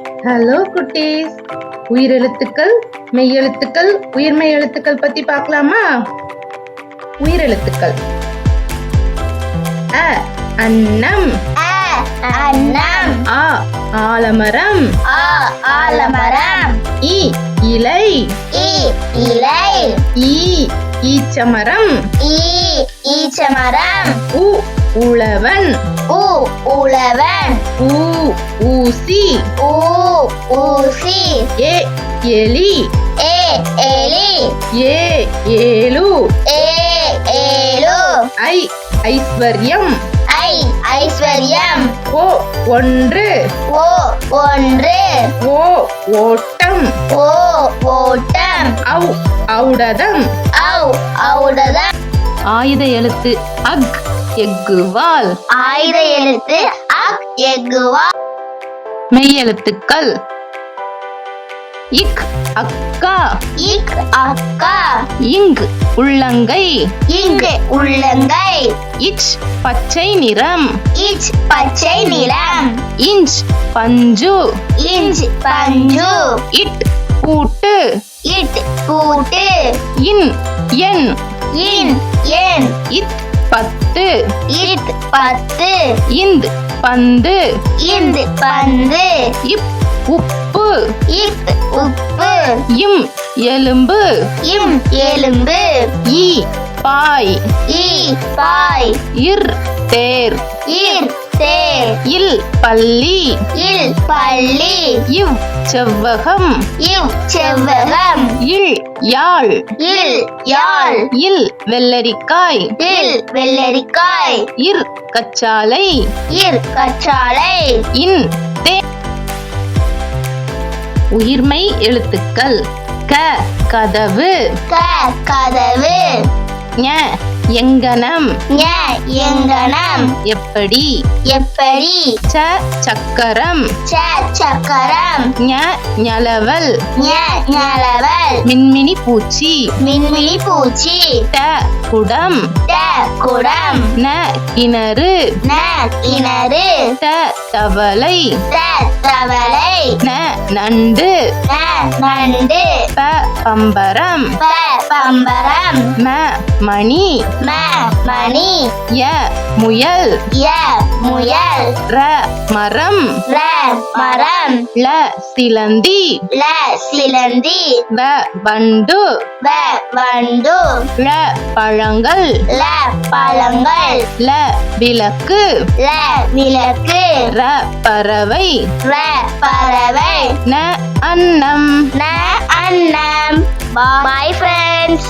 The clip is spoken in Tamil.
ஹலோ குட்டீஸ். உயிரெழுத்துக்கள் மெய்யெழுத்துக்கள் உயிர்மெய் எழுத்துக்கள் பத்தி பார்க்கலாமா? உயிரெழுத்துக்கள். அ அன்னம். அ அன்னம். ஆ ஆலமரம். ஆ ஆலமரம். இ இலை. இ இலை. ஈ ஈச்சமரம். ஈ ஈச்சமரம். உ உழவன். உ உழவன். ஊ ஊசி. ஊ ஊசி ஏ எலி. ஏ எலி. ஏ ஏலு. ஏ ஏலு. ஐ ஐஸ்வர்யம். ஐ ஐஸ்வர்யம். ஓ ஒன்று. ஓ ஒன்று. ஓ ஓட்டம். ஓ ஓட்டம். ஔ ஔடதம். ஔ ஔடதம். ஆயுத எழுத்து அக் எக்குவால் ஆயுத எழுத்து அக் எக்குவா மெய்யெழுத்துக்கள். இக் அக்கா. இக் அக்கா. இங் உள்ளங்கை. இங்கு உள்ளங்கை. இச் பச்சை நிறம். இச் பச்சை நிறம். இஞ்ச் பஞ்சு. இஞ்ச் பஞ்சு. இட் பூட்டு. இட் பூட்டு. இன் எண் இன் என். இத் பத்து. இட் பத்து. இந்த் பந்து. இந்த் பந்து. இப் உப்பு. இப் உப்பு. இம் எலும்பு. இம் எலும்பு. ஈ பாய். ஈ பாய். இர் தேர். இர் தேர் இல் பள்ளி. இல் பள்ளி. இவ் செவ்வகம். இவ் செவ்வகம். இல் யாழ். இல் யாழ். இல் வெள்ளரிக்காய். இல் வெள்ளரிக்காய். இர் கச்சாலை. இர் கற்றாழை இன் தே உயிர்மை எழுத்துக்கள். க கதவு. க கதவு. ஞ எங்கனம்? எங்கனம். எப்படி? எப்படி? ச சக்கரம். ச சக்கரம். ஞ ஞலவல். ஞ ஞலவல். மின்மினி பூச்சி. மின்மினி பூச்சி. ட குடம். ட குடம். ந கிணறு. ந கிணறு. த தவளை. த தவளை. ந நண்டு. ந நண்டு. ப பம்பரம். ப பம்பரம். ம மணி. ம மணி. ய முயல். ய முயல். ர மரம். ர மரம். ல சிலந்தி. ல சிலந்தி. வ வண்டு. வ வண்டு. ல பழங்கள். ல பழங்கள். ல விளக்கு. ல விளக்கு. ர பறவை. ர பறவை. ந அன்னம். ந அன்னம். பாய் Times